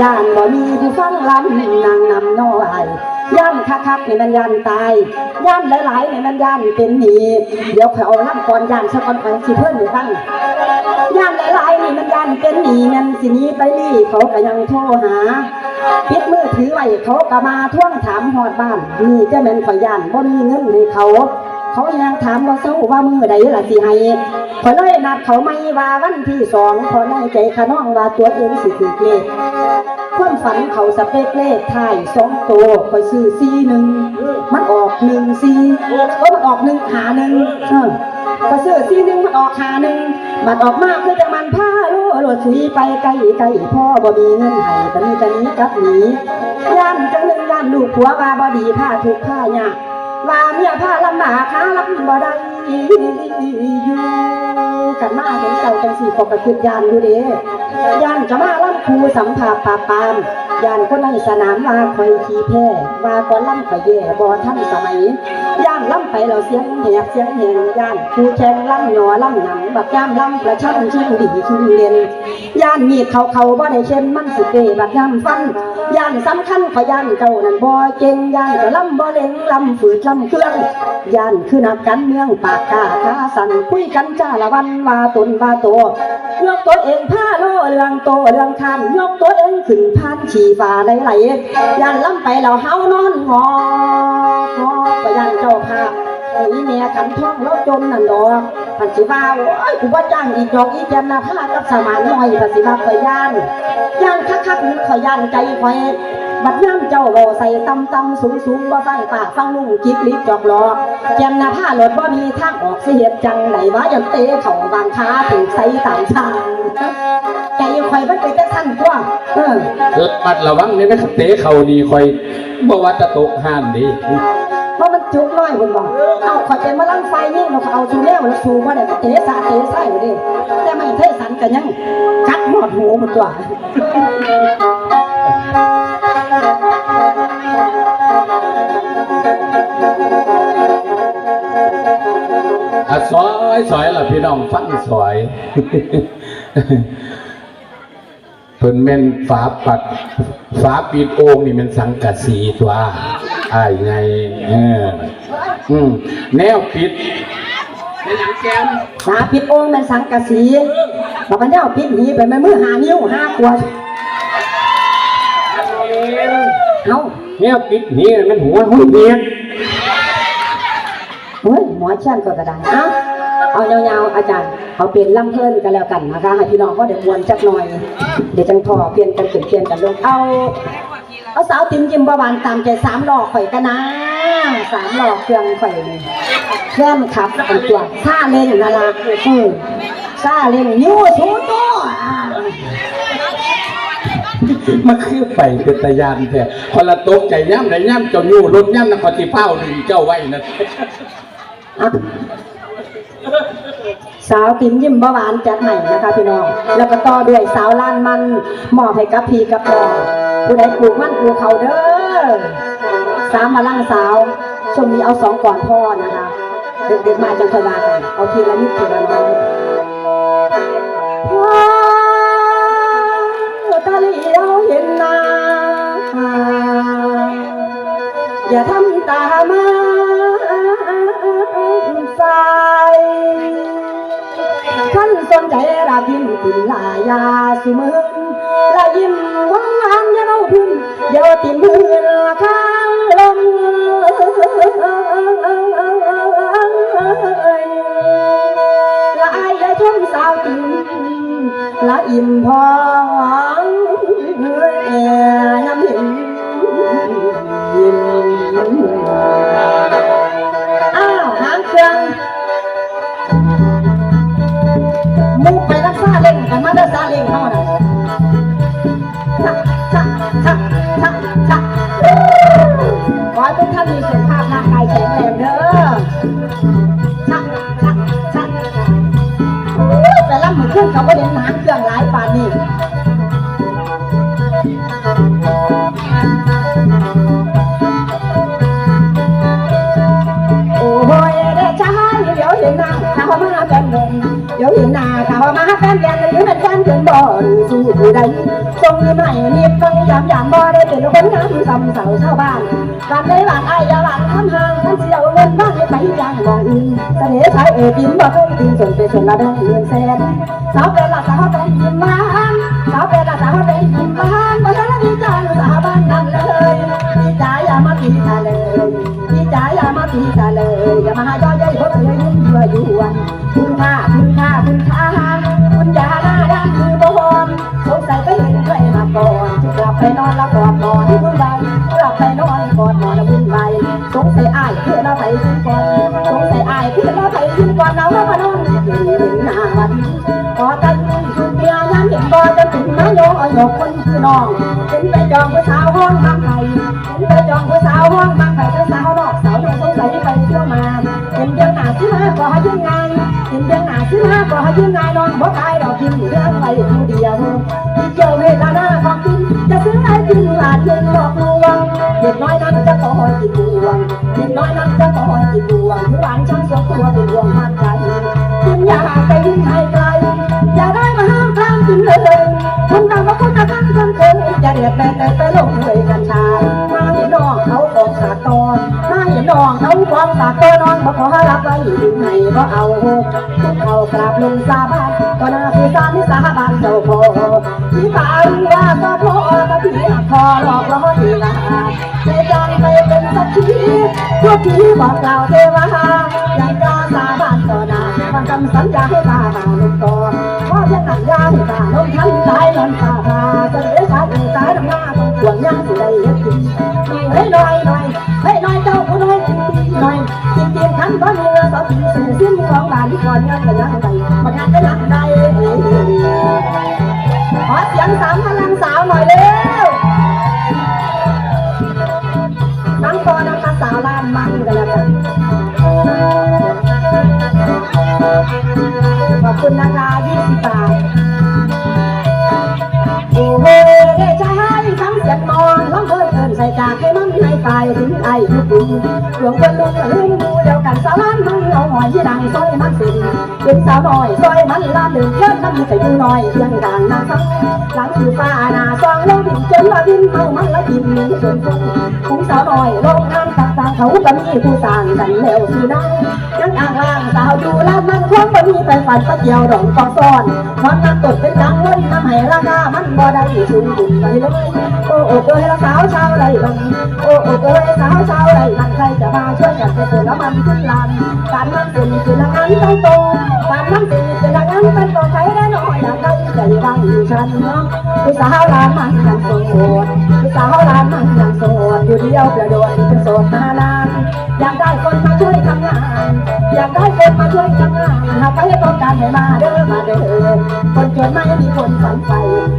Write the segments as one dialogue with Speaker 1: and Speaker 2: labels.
Speaker 1: ย่านบ่มีผู้ฟังลำนางนำน้อยย่านคักๆนี่มันย่านตายย่านหลายๆนี่มันย่านเป็นหนีเดี๋ยวเขาเอาลำก่อนย่านสะก่อนไปสิเพิ่นให้ฟังย่านหลายๆนี่มันย่านเป็นหนีนั่นสินี้ไปลี่เขาก็ยังโทรหาปิดมือถือไว้เขาก็มาท่วงถามฮอดบ้านนี่จะแม่นข่อยย่านบ่มีเงินให้เขา เขายังถามว่าเศร้าว่ามือใดล่ะสิให้ขอยเลยนัดเขาไม่ว่าวันที่สองขอในใจขน้องว่าตัวเองสิถือเลขความฝันเขาสเปกเลขถ่ายสองตัวคอยซื้อซีหนึ่งมันออกหนึ่งซีก็มันออกหนึ่งหาหนึ่งเออก็ซื้อซีหนึ่งมันออกหาหนึ่งมันออกมากคือจะมันผ้าโลโลดสุยไปไกลไกลพ่อบ่มีเงินให้ตอนนี้ตอนนี้กับหนีย่านจังหนึ่งย่านลูกผัวว่าบ่ดีผ้าถูกผ้ายาก ว่าเมียพาลำบากหาลำบ่ได้อยู่กันมาเห็นเจ้ากันสี่ปกติยานอยู่เด้ยานจะมาลำคูสัมผัสปาปามยานคนในสนามว่าคอยขี้แพ้ว่าก่อนลำข่อยแย่บ่ท่านสมัย ย่านล่ำไปเราเสียงแหบเสียงแหงย่านคูแข่งล่ำหยอล่ำหนังบักย่ามล่ำประชันชิงดีชิงเรียนย่านมีดเขาเขาบ่ได้เช่นมันสิเปบักย่ามฟันย่านสำคัญขอย่านเจ้านั่นบ่เก่งย่านก็ลำบ่เล่งล่ำฝืดล่ำเครื่องย่านคือนักการเมืองปากกาขาสั่นคุยกันจ้าละวันว่าตนว่าโตยกตัวเองผ้าโลเรื่องโตเรื่องคันยกตัวเองขึ้นพานฉีฟ้าไหลๆย่านล่ำไปแล้วเฮานอนงอง ยันเจ้าภาพไอ้แม่ขันท่องแล้วจมนั่นดอกพันสิว่าโอ้ยกูว่าจ้างอีกดอกอีเจยนนาผ้ากับสมานหน่อยพันสิว่าข่ยย่านย่านคักๆนึกข่อยย่านใจข่อยบัดย่ำเจ้าโลใส่ตำตำสูงสูงบ่ฟังปากฟังลุงจิกลิบจอกหลอกเจยนาผ้าหลดว่ามีทางออกสิเหตุจังไหนวะยันเตะเข่าบางค้าถูกใส่ตามทางใจข่อยมันเป็นจังสั้นตัวเออ
Speaker 2: ปัดระวังเนี่ยนะครับเตะเข่าดีคอยบ่ว่าจะตกห้ามดี
Speaker 1: จุกน้อยคนบอกเอาขอยเป็นมาลังไฟนี่เราก็เอาชูแล้วแล้วชูว่าได้ก็เตะสาเตะไส้อยู่ดิแต่ไม่เทสันกันยังกัดหมดหูหมดตัว
Speaker 2: อะซอยซอยล่ะพี่น้องฟังซอยเพิ่นแม่นฝาปัดฝาปิดโอ่งนี่มันสังกะสีตัวอ้ายไงเอออืมแนวปิดเป็นหยังแกม
Speaker 1: สาปิดโอ่งมันสังกะสีบอกกันเจ้าปิดหีไปไม่มือหานิ้วห้าขวดเอา
Speaker 2: แนวปิดนี่มันหัวหุ่นเมียน
Speaker 1: เฮ้ยหมอเช่นก็กระดานเอา เอายาวๆอาจารย์เอาเปลี่ยนลำเพลินกันแล้วกันนะคะให้พี่น้องก็เดี๋ยวมวนจักหน่อย เดี๋ยวจังพอเปลี่ยนกันเปลี่ยนเปลี่ยนกันลงเอาเอาสาวติมยิมบาวานตามใจสามหลอกข่อยกันนะสามหลอกเครื่องข่อยนี่เครื่องขับอันตัวซาเล่งนาราเออซาเล่งยูทูตัว
Speaker 2: มันคือไปเป็นตะยานแท้พอละตกใจย่ำได้ย่ำเจ้าอยู่รถย่ำนครที่เฝ้าดึงเจ้าไว้นะ
Speaker 1: อะ สาวติมยิมบาวานจัดให้นะคะพี่น้อง แล้วก็ต่อด้วยสาวล้านมันหมอบให้กับพี่กับน้องผู้ใดปลูกมันปลูกเขาเด้อสามมาล่างสาวช่วงนี้เอาสองก่อนพ่อนะคะ เด็กๆมาจังคอยว่ากันเอาทีละนิดทีละน้อยว้าวตาเลียวเห็นนาอย่าทำตามา ท่านใจรับยิ้มถึงลายาสุมึงลายิ้มวังหันยาเอาพึ่งอย่าติมือข้างลมละอายละชมสาวติงละอิ่มพอ เล่งกันม แฟนเดินเดี๋ยวเห็นหน้าถ้าว่ามาแฟนแดนหรือเป็นแฟนถึงบ่หรือสู้ผู้ใดทรงมีใหม่มีฟังยามยามบ่ได้เป็นคนงามสำเสาชาวบ้านการได้หวานอายยาหวานคำห่างท่านเสียวเงินบ้านให้ไปย่างมองอื่นเสน่ห์ชายเอ่ยบินบ่เคยบินส่วนไปส่วนละได้เงินแสนสาวเป็นหละสาวเป็นกินบ้าสาวเป็นหละสาวเป็นกินบ้านบ่ทันมีจานสาวบ้านนั่นเลยพี่จ๋าอย่ามาตีตาเลยพี่จ๋าอย่ามาตีตาเลยอย่ามาหาย่อใหญ่เพราะเคยยิ้มยั่วยวน สัยอายเพื่อนเราไปขึ้นก่อนเราแล้วมานอนเห็นเห็นหน้าวันพอกันชุดเมียยามเห็นบ่จะถึงมาโยโยกคนคือน้องเป็นไปจองผู้สาวห้องบางไผ่เป็นไปจองผู้สาวห้องบางไผ่เจ้าสาวดอกสาวแม่สงสัยไปเที่ยวมาเห็นเดือนหน้าที่มาก็ให้ยืนงานเห็นเดือนหน้าที่มาก็ให้ยืนงานนอนบ่ตายดอกกินเรื่องไปผู้เดียวที่เจียว จะขอจิตดวงเด็กน้อยนั้นจะขอจิตดวงที่หวานช่างสมตัวเป็นดวงมากใจกินยาไปยิ้มให้ไกล อย่าได้มาห้ามกลางกินเลยคนเราก็คนละกันคนเคยจะเดือดแม่แต่ไปลงเลยกันชายมาเห็นน้องเขาออกสาตอนมาเห็นน้องเขาฟ้องสาตอนนองบอกขอรับไว้ถึงไหนก็เอาเขากราบลงสาบานก็น่าคือสามิสาบานเจ้าพ่อที่ป่าว่าก็พ่อตะพี่คอหลอกล้อที่ลา เป็นสักทีพวกพี่บอกกล่าวเทวาอยังกล้าสาบานต่อหน้าฟังคำสัญญาให้ตาบาลงก่อนเพราะยังหนักยาให้ตาลงทั้งสายนอนตาพาจะเหลือชาติสายน้ำหน้าต้องห่วงยังสิได้เฮ็ดกินเฮ้ยน้อยน้อยเฮ้ยน้อยเจ้าผู้น้อยจริงจริงน้อยจริงจริงทันก็มีเงินสองถึงสี่สิ้นของบาทที่ก่อนเงินก็ยังได้มันยัง ไอ้ทุกคนหลวงคนลุกลืมดูเดียวกันสารันมันเอาหอยที่ดังซอยมันสินเป็นสาวน้อ เขาก็มีผู้สร้างกันแล้วสินะยังอ่างล่างสาวอยู่ลามันคงบ่มีไปฝันตะเกียวดอกกอซ้อนมันนั่งตดเป็นจังเงินน้ำให้ราคามันบ่ได้สูงขึ้นไปเลยโอ้โอ้เอ้ยสาวชาวไรบังโอ้โอ้เอ้ยสาวชาวไรบังใครจะมาช่วยกันไปตัวแล้วมันขึ้นลานการมันเป็นคือละงานต้องโตการมันเป็นคือละงานเป็นตัวใครได้น้อยอยากได้ใจบางอยู่ฉันเนาะผู้สาวลานมันยังโสดผู้สาวลานมันยัง อยู่เดียวเประโดดเป็นโสดมานานอยากได้คนมาช่วยทำงาน อยากได้คนมาช่วยทำงานหากไปต้องการให้มาเด้อมาเด้อคนจนไม่มีคนฝันใฝ่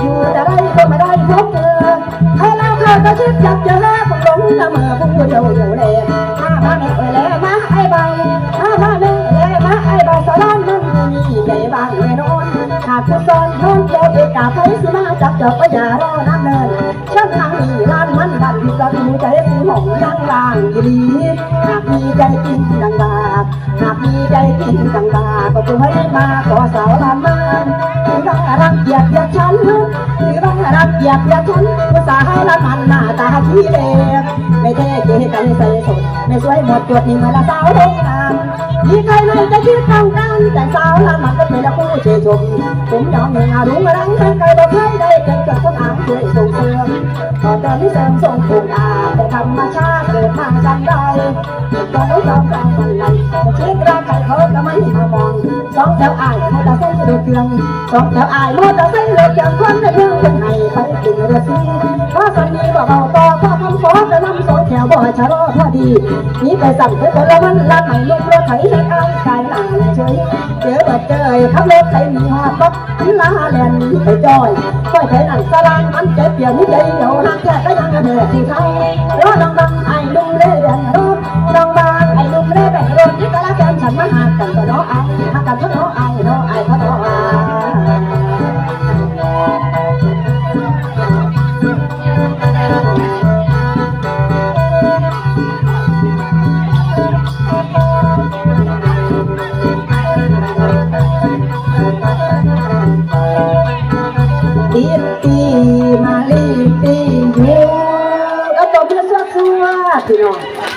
Speaker 1: อยู่แต่ได้ก็ไม่ได้พบเจอให้เราเข้าจะชิดอยากเจอผมหลงละเมอผู้เดียวเดียวเลยมามาแม่เอ้ยแล้วมาไอ้ใบมามาแม่แล้วมาไอ้ใบสารานมันมีใจบางแน่นอนขาดผู้ซ้อนนอนโจดเอกาไฟสิมาจับจอบก็อย่ารอนับเนินช่างทางนี้ร้าน มันบันผิดประตูใจหงยังล่างดีหากมีใจกินดังดาหากมีใจกินดังดาก็จะให้มาขอสาวลานมันถือว่ารักเกียรติยฉันถือว่ารักเกียรติยฉันภาษาให้ละมันหน้าตาขี้เล็กไม่เท่เก๋กันใส่สดไม่สวยหมดตัวนี้มาละสาวโรงนาน มีใครไหนจะคิดต้องการแต่สาวลามันก็เป็นละผู้เชยชมผมยอมหนึ่งอารุงรังใครใครบอกใครได้เกิดกับสนามช่วยส่งเสริมต่อแต่ไม่เสริมส่งผูกอาแต่ธรรมชาติเกิดมาจังได้ตอนนี้ยอมรับมันไหลจะเช็คร่างกายเขาก็ไม่มามองสองแถวอายมอเตอร์ไซค์เดือดเครื่องสองแถวอายมอเตอร์ไซค์เดือดเครื่องคนในเมืองคนไทยไปถึงเรือซีเพราะสันนี้บอกเอาต่อข้ แถวบ่อชะลอพอดีนี่ไปสั่งไปคนละมันละไหนลุกรถไถให้อายกายหนาเฉยเจอบัดเจอขับรถไถมีหอดบักลาแลนไปจอยค่อยไถนั่นสลานมันเจ็บเปียนนิดเดียวหากแค่ก็ยังกระเดือดที่เท้ารอดังดังไอ้ลุงเล่เด่นรถดังบางไอ้ลุงเล่แบ่งรถที่กะละแกนฉันมาหากันก็เนาะไอ้หากันก็เนาะไอ้เนาะไอ้